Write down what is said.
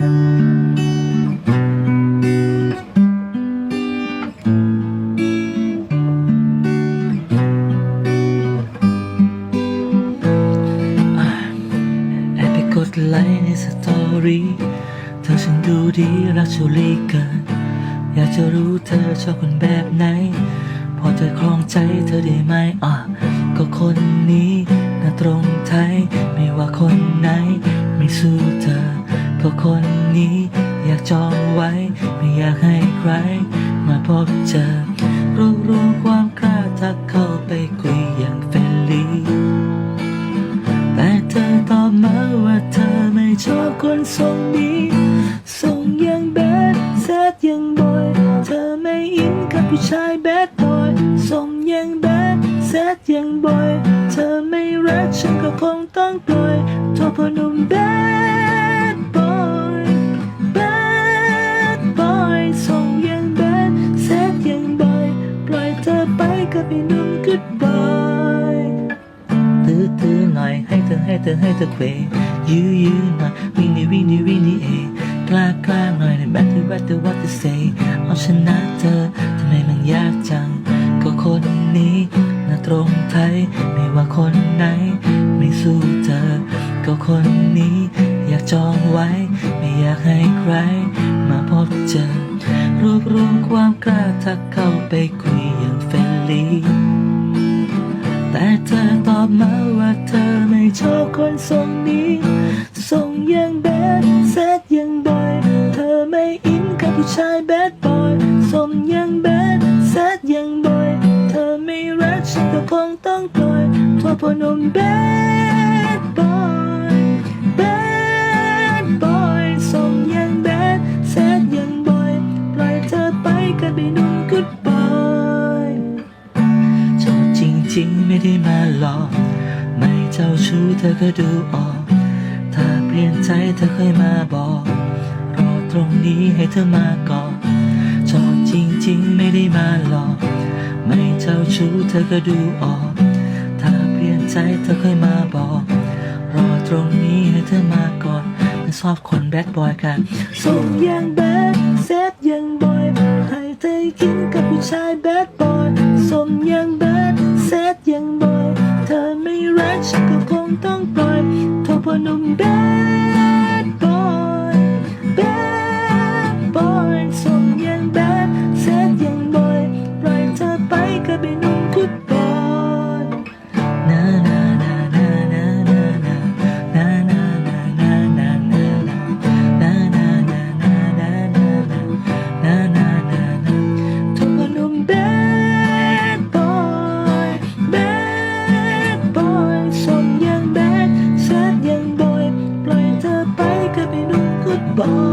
แอไปกดไลค์ในสตอรี่เธอฉันดูดีรักชูลีเกินอยากจะรู้เธอชอบคนแบบไหน พอเธอครองใจเธอได้ไหมอะก็คนนี้น่าตรงไทย ไม่ว่าคนไหน ไม่สู้เธอ ก็คนนี้อยากจองไว้ ไม่อยากให้ใคร มาพบเจอรวบรวมความกล้าทักเข้าไปคุยอย่างเฟรนลี่แต่เธอตอบมาว่าเธอไม่ชอบคนทรงนี้ทรงยังแบดแซดยังบอย เธอไม่อินกับผู้ชายแบดบอยทรงยังแบดแซดยังบอย เธอไม่รักฉันก็คงต้องปล่อยทษพ่อหนุ่มแบด ไปกับไอ้หนุ่ม goodbye ตื้อตื้อหน่อยให้เธอให้เธอให้เธอเควยื้อยื้อหน่อยวิ่งนี่วิ่งนี่วิ่งนี่เองกล้ากล้าหน่อยใน matter what the what to say เอาชนะเธอทำไมมันยากจัง ก็คนนี้น่าตรงไทยไม่ว่าคนไหน ไม่สู้เธอ ก็คนนี้อยากจองไว้ ไม่อยากให้ใคร มาพบเจอรวบรวมความกล้าทักเข้าไปคุย อย่างเฟรนลี่แต่เธอตอบมาว่าเธอไม่ชอบคนทรงนี้ทรงยังแบดแซดยังบอย เธอไม่อินกับผู้ชายแบดบอยทรงยังแบดแซดยังบอย เธอไม่รักฉันก็คงต้องปล่อยเพราพนมแบดบอยแบด ไม่ได้มาหลอก ไม่เจ้าชู้เธอก็ดูออก ถ้าเปลี่ยนใจเธอเคยมาบอก รอตรงนี้ให้เธอมาก่อนชอบจริงๆ ไม่ได้มาหลอก ไม่เจ้าชู้เธอก็ดูออก ถ้าเปลี่ยนใจเธอเคยมาบอก รอตรงนี้ให้เธอมาก่อนไม่ชอบคนแบดบอยกันส่งยังแบดแซดยังบอยให้เธอกินกับผู้ชายแบดบอยสมยัง bar.